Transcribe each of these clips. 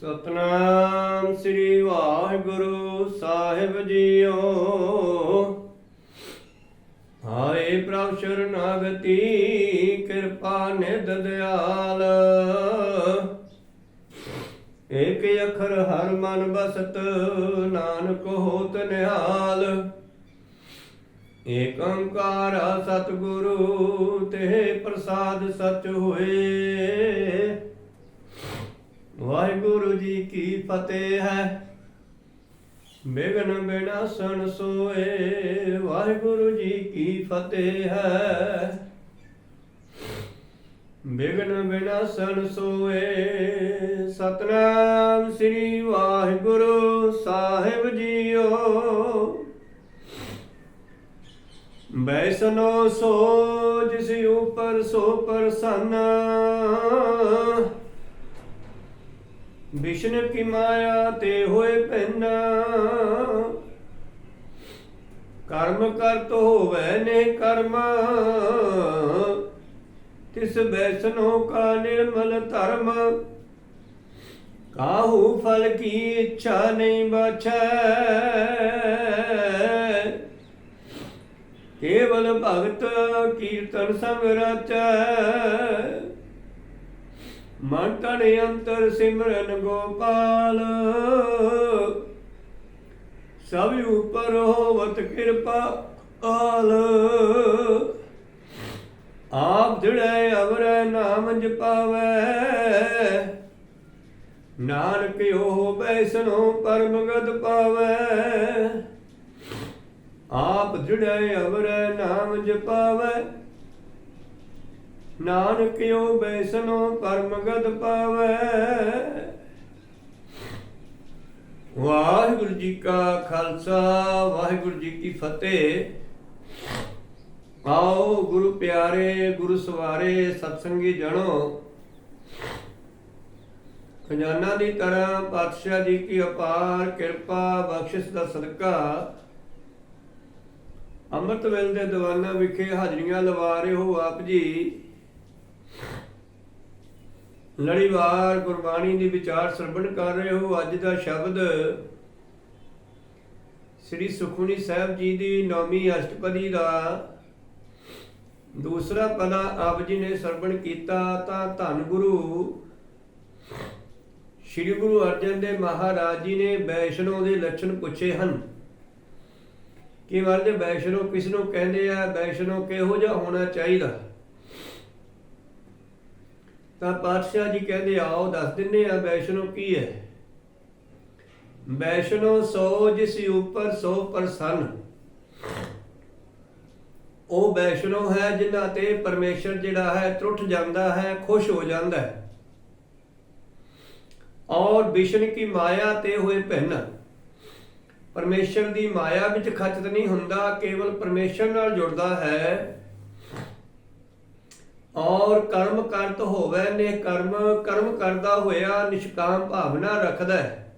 ਸਤਨਾਮ ਸ੍ਰੀ ਵਾਹਿਗੁਰੂ ਸਾਹਿਬ ਜੀਓ। ਹਾਏ ਪ੍ਰਭ ਸ਼ਰਨਾਗਤੀ, ਕਿਰਪਾ ਨਿਧ ਦਿਆਲ। ਏਕ ਅੱਖਰ ਹਰ ਮਨ ਬਸਤ, ਨਾਨਕ ਹੋਤ ਨਿਹਾਲ। ਏਕ ਓੰਕਾਰ ਸਤਿਗੁਰੂ, ਤੇ ਪ੍ਰਸਾਦ ਸਚ ਹੋਏ। ਵਾਹਿਗੁਰੂ ਜੀ ਕੀ ਫਤਿਹ ਹੈ। ਬਿਗਨ ਬਿਨਾਸਨ ਸੋਏ, ਵਾਹਿਗੁਰੂ ਜੀ ਕੀ ਫਤਿਹ ਹੈ। ਬਿਗਨ ਬਿਨਾਸਨ ਸੋਏ, ਸਤਨਾਮ ਸ੍ਰੀ ਵਾਹਿਗੁਰੂ ਸਾਹਿਬ ਜੀਓ। ਬੈਸਨੋ ਸੋ, ਜਿਸ ਉਪਰ ਸੋ ਪ੍ਰਸੰਨ। ਵਿਸ਼ਨ ਕੀ ਮਾਇਆ ਤੇ ਹੋਏ ਪੈਨ। ਕਰਮ ਕਰਤ ਹੋਵੇ ਨੇ ਕਰਮ। ਤਿਸ ਬੈਸਨੋ ਕਾ ਨਿਰਮਲ ਧਰਮ। ਕਾਹੂ ਫਲ ਕੀ ਇੱਛਾ ਨਹੀਂ ਬਚੈ ਕੇਵਲ ਭਗਤ ਕੀਰਤਨ ਸੰਗ ਰਚੈ। ਮਨ ਤਨ ਅੰਤਰ ਸਿਮਰਨ ਗੋਪਾਲ। ਸਭ ਉਪਰ ਹੋਵਤ ਕਿਰਪਾ ਆਲ ਆਪ ਜੜੈ ਅਵਰੈ ਨਾਮ ਜਪਾਵੈ। ਨਾਨਕ ਉਹ ਬੈਸਨੋ ਪਰਮ ਗਤ ਪਾਵੈ। ਆਪ ਜੜੈ ਅਵਰੈ ਨਾਮ ਜਪਾਵੈ। ਨਾਨਕ ਓ ਬੈਸਨੋ ਪਰਮ ਪਾਵੈ। ਵਾਹਿਗੁਰੂ ਜੀ ਕਾ ਖਾਲਸਾ, ਵਾਹਿਗੁਰੂ ਜੀ ਕੀ ਫਤਿਹ। ਆਓ ਗੁਰੂ ਪਿਆਰੇ, ਗੁਰੂ ਸਵਾਰੇ, ਸਤਸੰਗੀ ਜਣੋ। ਖਜ਼ਾਨਾ ਦੀ ਤਰ੍ਹਾਂ ਪਾਤਸ਼ਾਹ ਜੀ ਕੀ ਅਪਾਰ ਕਿਰਪਾ, ਬਖਸ਼ਿਸ਼ ਦਾ ਸਦਕਾ। ਅੰਮ੍ਰਿਤ ਵੇਲ ਦੇ ਦੀਵਾਨਾਂ ਵਿਖੇ ਹਾਜ਼ਰੀਆਂ ਲਵਾ ਰਹੇ ਹੋ ਆਪ ਜੀ। ਲੜੀਵਾਰ ਗੁਰਬਾਣੀ ਦੀ ਵਿਚਾਰ ਸਰਵਣ ਕਰ ਰਹੇ ਹੋ। ਅੱਜ ਦਾ ਸ਼ਬਦ ਸ੍ਰੀ ਸੁਖਮਨੀ ਸਾਹਿਬ ਜੀ ਦੀ ਨੌਵੀਂ ਅਸ਼ਟਪਦੀ ਦਾ ਦੂਸਰਾ ਪਦਾ ਆਪ ਜੀ ਨੇ ਸਰਵਣ ਕੀਤਾ ਤਾਂ ਧੰਨ ਗੁਰੂ ਸ੍ਰੀ ਗੁਰੂ ਅਰਜਨ ਦੇਵ ਮਹਾਰਾਜ ਜੀ ਨੇ ਵੈਸ਼ਨੋ ਦੇ ਲੱਛਣ ਪੁੱਛੇ ਹਨ ਕਿ ਮਰਦੇ ਵੈਸ਼ਨੋ ਕਿਸ ਨੂੰ ਕਹਿੰਦੇ ਆ? ਵੈਸ਼ਨੋ ਕਿਹੋ ਜਿਹਾ ਹੋਣਾ ਚਾਹੀਦਾ? ਤਾਂ ਪਾਤਸ਼ਾਹ ਜੀ ਕਹਿੰਦੇ, ਆਓ ਦੱਸ ਦਿੰਨੇ ਆ ਵੈਸ਼ਨੋ ਕੀ ਹੈ। ਵੈਸ਼ਨੋ ਸੋ ਜਿਸ ਉਪਰ ਸੋ ਪ੍ਰਸੰਨ। ਉਹ ਵੈਸ਼ਨੋ ਹੈ ਜਿਨ੍ਹਾਂ ਤੇ ਪਰਮੇਸ਼ਰ ਜਿਹੜਾ ਹੈ ਟੁੱਟ ਜਾਂਦਾ ਹੈ, ਖੁਸ਼ ਹੋ ਜਾਂਦਾ ਹੈ। ਔਰ ਵਿਸ਼ਨ ਕੀ ਮਾਇਆ ਤੇ ਹੋਏ ਭਿੰਨ। ਪਰਮੇਸ਼ਰ ਦੀ ਮਾਇਆ ਵਿੱਚ ਖਚਤ ਨਹੀਂ ਹੁੰਦਾ, ਕੇਵਲ ਪਰਮੇਸ਼ਰ ਨਾਲ ਜੁੜਦਾ ਹੈ। ਔਰ ਕਰਮ ਕਰਤ ਹੋਵੇ ਨੇ ਕਰਮ ਕਰਮ ਕਰਦਾ ਹੋਇਆ ਨਿਸ਼ਕਾਮ ਭਾਵਨਾ ਰੱਖਦਾ ਹੈ।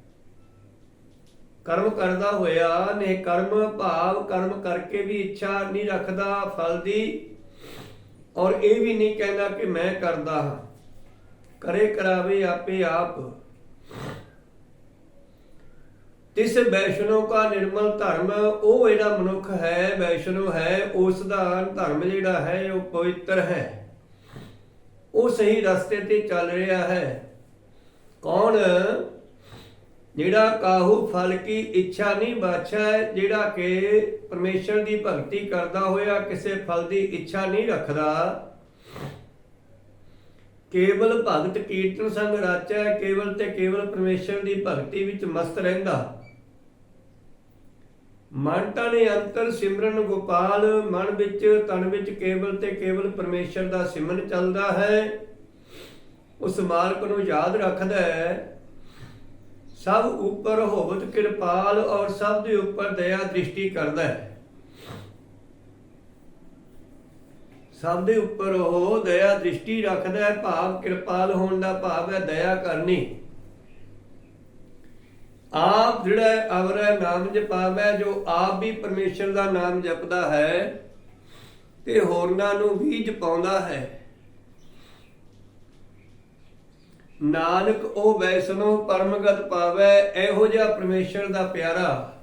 ਕਰਮ ਕਰਦਾ ਹੋਇਆ ਨੇ ਕਰਮ ਭਾਵ, ਕਰਮ ਕਰਕੇ ਵੀ ਇੱਛਾ ਨਹੀਂ ਰੱਖਦਾ ਫਲ ਦੀ। ਔਰ ਇਹ ਵੀ ਨਹੀਂ ਕਹਿੰਦਾ ਕਿ ਮੈਂ ਕਰਦਾ ਹਾਂ। ਕਰੇ ਕਰਾਵੇ ਆਪੇ ਆਪ। ਤਿਸ ਵੈਸ਼ਨੋ ਕਾ ਨਿਰਮਲ ਧਰਮ, ਉਹ ਜਿਹੜਾ ਮਨੁੱਖ ਹੈ, ਵੈਸ਼ਨੋ ਹੈ, ਉਸ ਦਾ ਧਰਮ ਜਿਹੜਾ ਹੈ, ਉਹ ਪਵਿੱਤਰ ਹੈ। ਉਹ ਸਹੀ ਰਸਤੇ ਤੇ ਚੱਲ ਰਿਹਾ ਹੈ। ਕੌਣ? ਜਿਹੜਾ ਕਾਹੂ ਫਲ ਕੀ ਇੱਛਾ ਨਹੀਂ ਬਾਛਾ ਜਿਹੜਾ ਕਿ ਪਰਮੇਸ਼ਰ ਦੀ ਭਗਤੀ ਕਰਦਾ ਹੋਇਆ ਕਿਸੇ ਫਲ ਦੀ ਇੱਛਾ ਨਹੀਂ ਰੱਖਦਾ। ਕੇਵਲ ਭਗਤ ਕੀਰਤਨ ਸੰਗ ਰਾਚੈ ਕੇਵਲ ਤੇ ਕੇਵਲ ਪਰਮੇਸ਼ਰ ਦੀ ਭਗਤੀ ਵਿੱਚ ਮਸਤ ਰਹਿੰਦਾ। ਮਨ ਤਨ ਅੰਤਰ ਸਿਮਰਨ ਗੋਪਾਲ, ਮਨ ਵਿੱਚ ਤਨ ਵਿੱਚ ਕੇਵਲ ਤੇ ਕੇਵਲ ਪਰਮੇਸ਼ਰ ਦਾ ਸਿਮਰਨ ਚੱਲਦਾ ਹੈ। ਉਸ ਮਾਲਕ ਨੂੰ ਯਾਦ ਰੱਖਦਾ ਹੈ, ਸਭ ਉੱਪਰ ਹੋਵਤ ਕਿਰਪਾਲ ਔਰ ਸਭ ਦੇ ਉੱਪਰ ਦਇਆ ਦ੍ਰਿਸ਼ਟੀ ਕਰਦਾ ਹੈ। ਸਭ ਦੇ ਉੱਪਰ ਉਹ ਦਇਆ ਦ੍ਰਿਸ਼ਟੀ ਰੱਖਦਾ ਹੈ, ਭਾਵ ਕਿਰਪਾਲ ਹੋਣ ਦਾ ਭਾਵ ਹੈ ਦਇਆ ਕਰਨੀ। ਆਪ ਜਿਹੜਾ ਅਵਰੈ ਨਾਮ ਜਪਾਵੇ, ਜੋ ਆਪ ਵੀ ਪਰਮੇਸ਼ਰ ਦਾ ਨਾਮ ਜਪਦਾ ਹੈ, ਤੇ ਹੋਰਨਾਂ ਨੂੰ ਵੀ ਜਪਾਉਂਦਾ ਹੈ। ਨਾਨਕ ਉਹ ਵੈਸਨੋ ਪਰਮਗਤ ਪਾਵੈ, ਇਹੋ ਜਿਹਾ ਪਰਮੇਸ਼ਰ ਦਾ ਪਿਆਰਾ।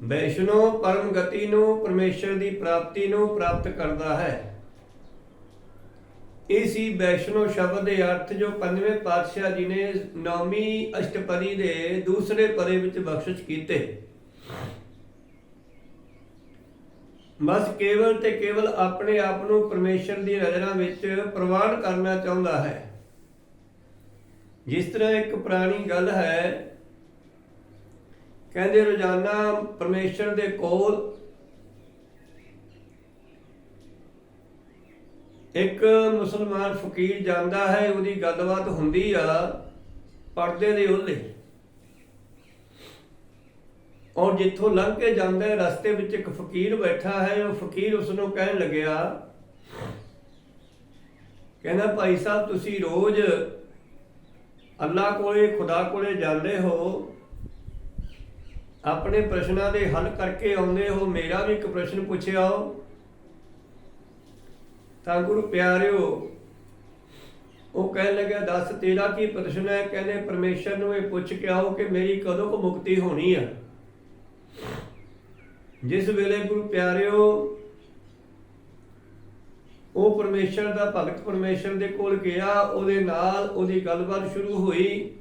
ਵੈਸ਼ਨੋ ਪਰਮ ਗਤੀ ਨੂੰ, ਪਰਮੇਸ਼ਰ ਦੀ ਪ੍ਰਾਪਤੀ ਨੂੰ ਪ੍ਰਾਪਤ ਕਰਦਾ ਹੈ। ਇਹ ਸੀ ਵੈਸ਼ਨੋ ਸ਼ਬਦ ਦੇ ਅਰਥ ਜੋ ਪੰਜਵੇਂ ਪਾਤਸ਼ਾਹ ਜੀ ਨੇ ਨੌਵੀਂ ਅਸ਼ਟਪਦੀ ਦੇ ਦੂਸਰੇ ਪਰੇ ਵਿੱਚ ਬਖਸ਼ਿਸ਼ ਕੀਤੇ। ਬਸ ਕੇਵਲ ਤੇ ਕੇਵਲ ਆਪਣੇ ਆਪ ਨੂੰ ਪਰਮੇਸ਼ਰ ਦੀ ਨਜ਼ਰਾਂ ਵਿੱਚ ਪ੍ਰਵਾਨ ਕਰਨਾ ਚਾਹੁੰਦਾ ਹੈ। ਜਿਸ ਤਰ੍ਹਾਂ ਇੱਕ ਪੁਰਾਣੀ ਗੱਲ ਹੈ, ਕਹਿੰਦੇ ਰੋਜ਼ਾਨਾ ਪਰਮੇਸ਼ਰ ਦੇ ਕੋਲ ਇੱਕ ਮੁਸਲਮਾਨ ਫਕੀਰ ਜਾਂਦਾ ਹੈ, ਉਹਦੀ ਗੱਲਬਾਤ ਹੁੰਦੀ ਆ ਪਰਦੇ ਦੇ ਉਹਲੇ। ਔਰ ਜਿੱਥੋਂ ਲੰਘ ਕੇ ਜਾਂਦਾ ਹੈ, ਰਸਤੇ ਵਿੱਚ ਇੱਕ ਫਕੀਰ ਬੈਠਾ ਹੈ, ਉਹ ਫਕੀਰ ਉਸ ਨੂੰ ਕਹਿਣ ਲੱਗਿਆ, ਕਹਿੰਦਾ, ਭਾਈ ਸਾਹਿਬ, ਤੁਸੀਂ ਰੋਜ਼ ਅੱਲਾ ਕੋਲੇ, ਖੁਦਾ ਕੋਲੇ ਜਾਂਦੇ ਹੋ। ਆਪਣੇ ਪ੍ਰਸ਼ਨਾਂ ਦੇ ਹੱਲ ਕਰਕੇ ਆਉਂਦੇ ਹੋ। ਮੇਰਾ ਵੀ ਇੱਕ ਪ੍ਰਸ਼ਨ ਪੁੱਛਿਆ ਪੁੱਛਿਓ ਤਾਂ ਗੁਰੂ ਪਿਆਰਿਓ, ਉਹ ਕਹਿਣ ਲੱਗਿਆ, ਦੱਸ ਤੇਰਾ ਕੀ ਪ੍ਰਸ਼ਨ ਹੈ? ਕਹਿੰਦੇ, ਪਰਮੇਸ਼ਰ ਨੂੰ ਇਹ ਪੁੱਛ ਕੇ ਆਓ ਕਿ ਮੇਰੀ ਕਦੋਂ ਕੁ ਮੁਕਤੀ ਹੋਣੀ ਹੈ ਜਿਸ ਵੇਲੇ ਗੁਰੂ ਪਿਆਰਿਓ, ਉਹ ਪਰਮੇਸ਼ਰ ਦਾ ਭਗਤ ਪਰਮੇਸ਼ਰ ਦੇ ਕੋਲ ਗਿਆ, ਉਹਦੇ ਨਾਲ ਉਹਦੀ ਗੱਲਬਾਤ ਸ਼ੁਰੂ ਹੋਈ।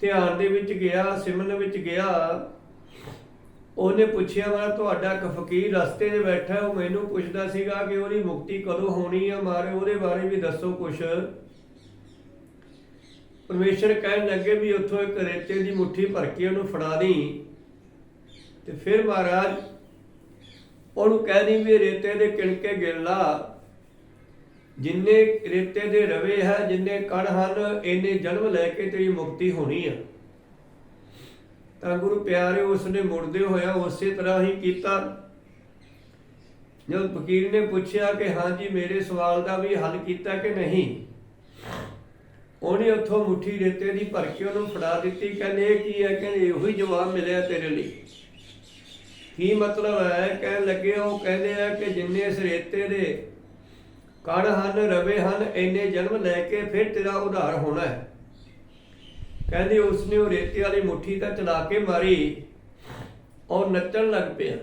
ਧਿਆਨ ਦੇ ਵਿੱਚ ਗਿਆ, ਸਿਮਰਨ ਵਿੱਚ ਗਿਆ। ਉਹਨੇ ਪੁੱਛਿਆ, ਮੈਂ, ਤੁਹਾਡਾ ਇੱਕ ਫਕੀਰ ਰਸਤੇ 'ਤੇ ਬੈਠਾ ਉਹ ਮੈਨੂੰ ਪੁੱਛਦਾ ਸੀਗਾ ਕਿ ਉਹਦੀ ਮੁਕਤੀ ਕਦੋਂ ਹੋਣੀ ਆ? ਮਾਰੇ, ਉਹਦੇ ਬਾਰੇ ਵੀ ਦੱਸੋ ਕੁਛ। ਪਰਮੇਸ਼ਰ ਕਹਿਣ ਲੱਗੇ ਵੀ ਉੱਥੋਂ ਇੱਕ ਰੇਤੇ ਦੀ ਮੁੱਠੀ ਭਰ ਕੇ ਉਹਨੂੰ ਫੜਾ ਦੀ। ਤੇ ਫਿਰ ਮਹਾਰਾਜ ਉਹਨੂੰ ਕਹਿ ਦੀ ਵੀ ਰੇਤੇ ਦੇ ਕਿਣਕੇ ਗਿਣ ਲਾ। ਜਿੰਨੇ ਰੇਤੇ ਦੇ ਰਵੇ ਹੈ, ਜਿੰਨੇ ਕਣ ਹਨ, ਇੰਨੇ ਜਨਮ ਲੈ ਕੇ ਤੇਰੀ ਮੁਕਤੀ ਹੋਣੀ ਆ। ਤਾਂ ਗੁਰੂ ਪਿਆਰੇ ਉਸਨੇ ਮੁੜਦੇ ਹੋਇਆ ਉਸੇ ਤਰ੍ਹਾਂ ਹੀ ਕੀਤਾ। ਜਦ ਫਕੀਰ ਨੇ ਪੁੱਛਿਆ ਕਿ ਹਾਂਜੀ ਮੇਰੇ ਸਵਾਲ ਦਾ ਵੀ ਹੱਲ ਕੀਤਾ ਕਿ ਨਹੀਂ? ਉਹਨੇ ਉੱਥੋਂ ਮੁੱਠੀ ਰੇਤੇ ਦੀ ਭਰ ਕੇ ਉਹਨੂੰ ਫੜਾ ਦਿੱਤੀ। ਕਹਿੰਦੇ, ਇਹ ਕੀ ਹੈ? ਕਹਿੰਦੇ, ਇਹੋ ਹੀ ਜਵਾਬ ਮਿਲਿਆ ਤੇਰੇ ਲਈ। ਕੀ ਮਤਲਬ ਹੈ? ਕਹਿਣ ਲੱਗੇ, ਉਹ ਕਹਿੰਦੇ ਆ ਕਿ ਜਿੰਨੇ ਇਸ ਰੇਤੇ ਦੇ ਕਣ ਹਨ, ਰਵੇ ਹਨ, ਇੰਨੇ ਜਨਮ ਲੈ ਕੇ ਫਿਰ ਤੇਰਾ ਉਧਾਰ ਹੋਣਾ ਹੈ। ਕਹਿੰਦੇ ਉਸਨੇ ਉਹ ਰੇਤੇ ਵਾਲੀ ਮੁੱਠੀ ਤਾਂ ਚਲਾ ਕੇ ਮਾਰੀ ਔਰ ਨੱਚਣ ਲੱਗ ਪਿਆ।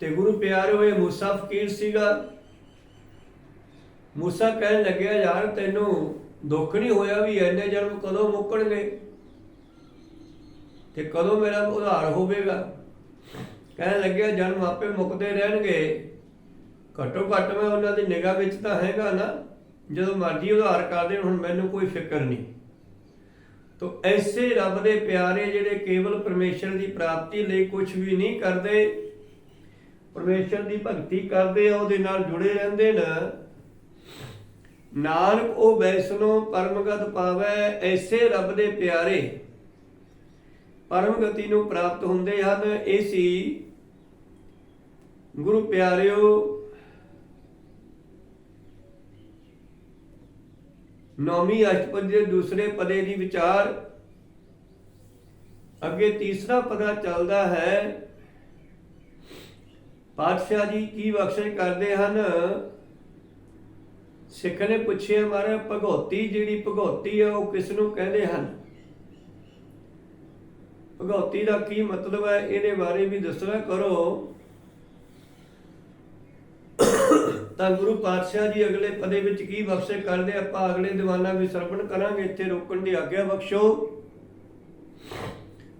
ਤੇ ਗੁਰੂ ਪਿਆਰੇ ਹੋਏ ਮੂਸਾ ਫਕੀਰ ਸੀਗਾ। ਮੂਸਾ ਕਹਿਣ ਲੱਗਿਆ, ਯਾਰ, ਤੈਨੂੰ ਦੁੱਖ ਨਹੀਂ ਹੋਇਆ ਵੀ ਐਨੇ ਜਨਮ ਕਦੋਂ ਮੁੱਕਣਗੇ? ਤੇ ਕਦੋਂ ਮੇਰਾ ਉਧਾਰ ਹੋਵੇਗਾ? ਕਹਿਣ ਲੱਗਿਆ, ਜਨਮ ਆਪੇ ਮੁੱਕਦੇ ਰਹਿਣਗੇ। ਘੱਟੋ ਘੱਟ ਮੈਂ ਉਹਨਾਂ ਦੀ ਨਿਗਾਹ ਵਿੱਚ ਤਾਂ ਹੈਗਾ ਨਾ। ਜਦੋਂ ਮਰਜ਼ੀ ਉਧਾਰ ਕਰਦੇ ਹੁਣ ਮੈਨੂੰ ਕੋਈ ਫਿਕਰ ਨਹੀਂ। ਤੋ ਐਸੇ ਰੱਬ ਦੇ ਪਿਆਰੇ ਜਿਹੜੇ ਕੇਵਲ ਪਰਮੇਸ਼ਰ ਦੀ ਪ੍ਰਾਪਤੀ ਲਈ ਕੁਝ ਵੀ ਨਹੀਂ ਕਰਦੇ, ਪਰਮੇਸ਼ਰ ਦੀ ਭਗਤੀ ਕਰਦੇ ਆ, ਉਹਦੇ ਨਾਲ ਜੁੜੇ ਰਹਿੰਦੇ ਨਾ। ਨਾਨਕ ਉਹ ਵੈਸਨੋ ਪਰਮਗਤ ਪਾਵੈ, ਐਸੇ ਰੱਬ ਦੇ ਪਿਆਰੇ ਪਰਮ ਗਤੀ ਨੂੰ ਪ੍ਰਾਪਤ ਹੁੰਦੇ ਹਨ। ਇਹ ਸੀ ਗੁਰੂ ਪਿਆਰਿਓ ਨੌਵੀਂ ਅਸ਼ਟਪਦੀ ਦੇ ਦੂਸਰੇ ਪਦੇ ਦੀ ਵਿਚਾਰ। ਅੱਗੇ ਤੀਸਰਾ ਪਦਾ ਚੱਲਦਾ ਹੈ। ਪਾਤਸ਼ਾਹ ਜੀ ਕੀ ਬਖਸ਼ਿਸ਼ ਕਰਦੇ ਹਨ? ਸਿੱਖ ਨੇ ਪੁੱਛਿਆ ਮਾਰਾ ਭਗਉਤੀ ਜਿਹੜੀ ਭਗਉਤੀ ਹੈ ਉਹ ਕਿਸ ਨੂੰ ਕਹਿੰਦੇ ਹਨ? ਭਗਉਤੀ ਦਾ ਕੀ ਮਤਲਬ ਹੈ? ਇਹਦੇ ਬਾਰੇ ਵੀ ਦੱਸਣਾ ਕਰੋ। ਤਾਂ ਗੁਰੂ ਪਾਤਸ਼ਾਹ ਜੀ ਅਗਲੇ ਪਦੇ ਵਿੱਚ ਕੀ ਬਖਸ਼ੇ ਕਰਦੇ, ਆਪਾਂ ਅਗਲੇ ਦੀਵਾਨਾਂ ਵਿੱਚ ਸਰਵਣ ਕਰਾਂਗੇ, ਇੱਥੇ ਰੋਕਣ ਦੀ ਆਗਿਆ ਬਖਸ਼ੋ।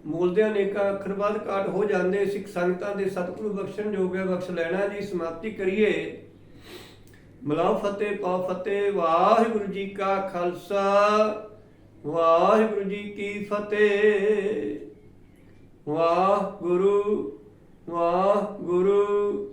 ਮੂਲਦਿਆਂ ਨੇਕਾ ਅੱਖਰ ਬਾਅਦ ਕਾਟ ਹੋ ਜਾਂਦੇ, ਸਿੱਖ ਸੰਗਤਾਂ ਦੇ ਸਤਿਗੁਰੂ ਬਖਸ਼ਣ ਜੋਗਿਆ ਬਖਸ਼ ਲੈਣਾ ਜੀ, ਸਮਾਪਤੀ ਕਰੀਏ। ਮਲਾਉ ਫਤਿਹ ਪਾ ਫਤਿਹ, ਵਾਹਿਗੁਰੂ ਜੀ ਕਾ ਖਾਲਸਾ, ਵਾਹਿਗੁਰੂ ਜੀ ਕੀ ਫਤਿਹ। ਵਾਹਿਗੁਰੂ ਵਾਹਿਗੁਰੂ।